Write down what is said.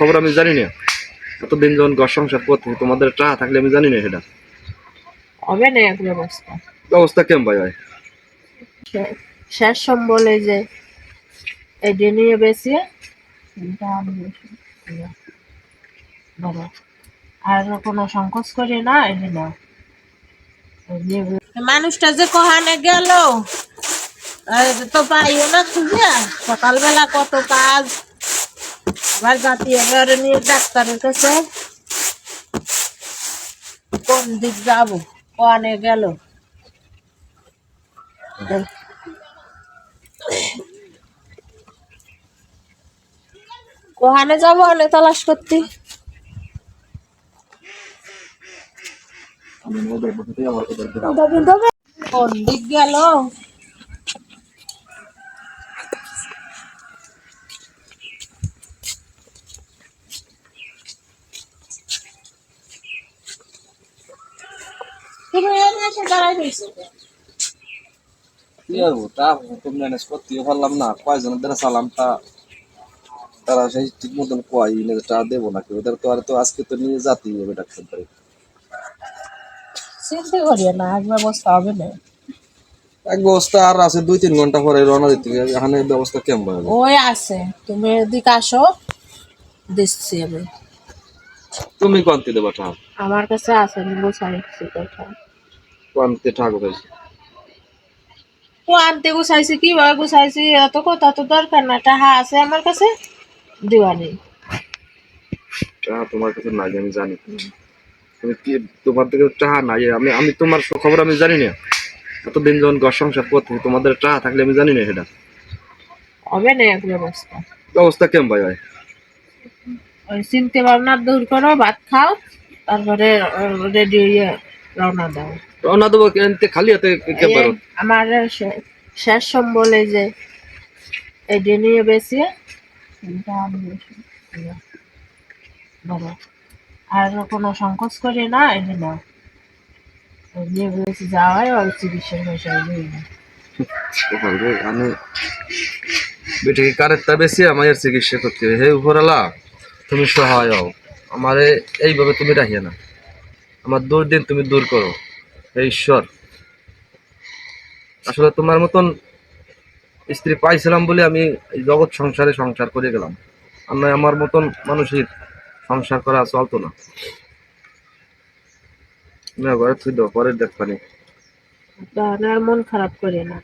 খবর আমি জানি না। এতদিন যখন ঘর সংসার করতে তোমাদের টাকা থাকলে আমি জানি না সেটা। হবে না এক ব্যবস্থা। ব্যবস্থা কেমন ভাই ভাই শেষ সম্বলে যে এডে নিয়ে বেশি দাম আর কোনো সংকোচ করি না এনে না। মানুষটা যে কহানে গেল তো পাইও না খুঁজে সকালবেলা কত কাজ আবার জাতি এবারে নিয়ে ডাক্তারের কাছে। কোন দিক যাব? কহানে গেল? কোহানে যাব অনেক তালাশ করতে? কোন দিক গেল তুমি এনে এসে দাঁড়াই রয়েছো কেন? কি করব তা তো ম্যানেজ করতে পারলাম না কয়জনের দ্বারা সালাম তারা সেই ঠিক মতন কয় টা দেবো নাকি? ওদের তো আর তো আজকে তো নিয়ে যাতেই হবে ডাক্তার বাড়ি চিন্তা করিও না এক ব্যবস্থা হবে না। এক ব্যবস্থা আর আছে দুই তিন ঘণ্টা পরে রওনা দিতে এখানে ব্যবস্থা কেমন হবে? ওই আছে তুমি এদিকে আসো দিচ্ছি আমি। তুমি দেবা ঠাক আমার কাছে আছে আমি কথা কোয়ান্তি ঠাক হয়েছে ও আনতে গুছাইছি কীভাবে গুছাইছি এত কথা তো দরকার না। টাহা আছে আমার কাছে? দেওয়া নেই। টা তোমার কাছে নাই আমি জানি। তুমি কি তোমার থেকে নাই? আমি আমি তোমার খবর আমি জানি না। এতদিন যখন ঘর সংসার করতে তোমাদের টাকা থাকলে আমি জানি না সেটা। হবে না এক ব্যবস্থা। ব্যবস্থা কেমন ভাই ভাই ওই চিনতে ভাবনা দূর করো ভাত খাও তারপরে রেডি হয়ে রওনা দাও। রওনা দেবো খালি হাতে কে পারো আমার শেষ সম্বলে যে এডে নিয়ে বেশি দাম আর কোনো সংকোচ করি না এনে নাও নিয়ে বেশি যাওয়া হয় আর চিকিৎসার পয়সা। আমি বেটিকে কারেরটা বেশি? আমার চিকিৎসা করতে হবে। হে উপরালা তুমি সহায় হও। আমারে এইভাবে তুমি রাখিয়ে না। আমার দুর্দিন তুমি দূর করো। হে ঈশ্বর, আসলে তোমার মতন স্ত্রী পাইছিলাম বলে আমি জগৎ সংসারে সংসার করে গেলাম। আমরা আমার মতন মানুষের সংসার করা চলতো না। ঘরে থুই দাও পরের আর মন খারাপ করে না।